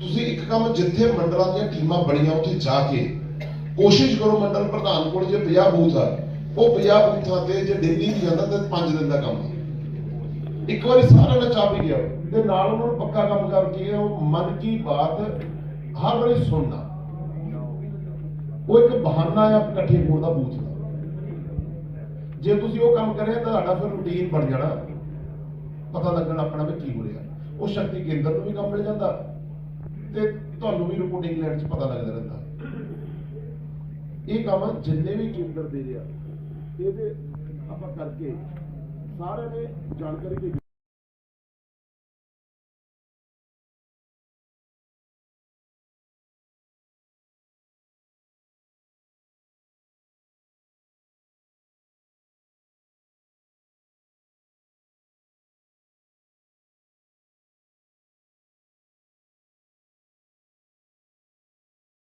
ਤੁਸੀਂ ਇੱਕ ਕੰਮ ਜਿੱਥੇ ਮੰਡਲਾਂ ਦੀਆਂ ਟੀਮਾਂ ਬਣੀਆਂ, ਉੱਥੇ ਜਾ ਕੇ ਕੋਸ਼ਿਸ਼ ਕਰੋ ਮੰਡਲ ਪ੍ਰਧਾਨ ਕੋਲ ਜੇ 50 ਬੂਥ ਆ, ਉਹ 50 ਬੂਥਾਂ ਤੇ ਜੇ ਡੇਲੀ ਨਹੀਂ ਜਾਂਦਾ ਤੇ 5 ਦਿਨ ਦਾ ਕੰਮ ਇੱਕ ਵਾਰੀ ਸਾਰਾ ਨਾ ਚਾਹ ਗਿਆ ਤੇ ਨਾਲ ਉਹਨਾਂ ਨੂੰ ਪੱਕਾ ਕੰਮ ਕਰਕੇ ਉਹ ਮਨ ਕੀ ਬਾਤ ਹਰ ਵਾਰੀ ਸੁਣਨਾ। ਉਹ ਇੱਕ ਬਹਾਨਾ ਆ ਇਕੱਠੇ ਹੋਣ ਦਾ ਬੂਥ ਦਾ। ਜੇ ਤੁਸੀਂ ਉਹ ਕੰਮ ਕਰਿਆ ਤਾਂ ਤੁਹਾਡਾ ਫਿਰ ਰੂਟੀਨ ਬਣ ਜਾਣਾ। ਪਤਾ ਲੱਗਣਾ ਆਪਣਾ ਵੀ ਕੀ ਹੋ ਰਿਹਾ। ਉਹ ਸ਼ਕਤੀ ਕੇਂਦਰ ਨੂੰ ਵੀ ਕੰਮ ਮਿਲ ਜਾਂਦਾ। ਤੇ ਤੁਹਾਨੂੰ ਵੀ ਰਿਪੋਰਟਿੰਗ ਲੈਣ 'ਚ ਪਤਾ ਲੱਗਦਾ ਰਹਿੰਦਾ। ਇਹ ਕੰਮ ਜਿੰਨੇ ਵੀ ਕੇਂਦਰ ਦੇ ਰਿਹਾ ਇਹਦੇ ਆਪਾਂ ਕਰਕੇ ਸਾਰਿਆਂ ਨੇ ਜਾਣਕਾਰੀ ਦੇ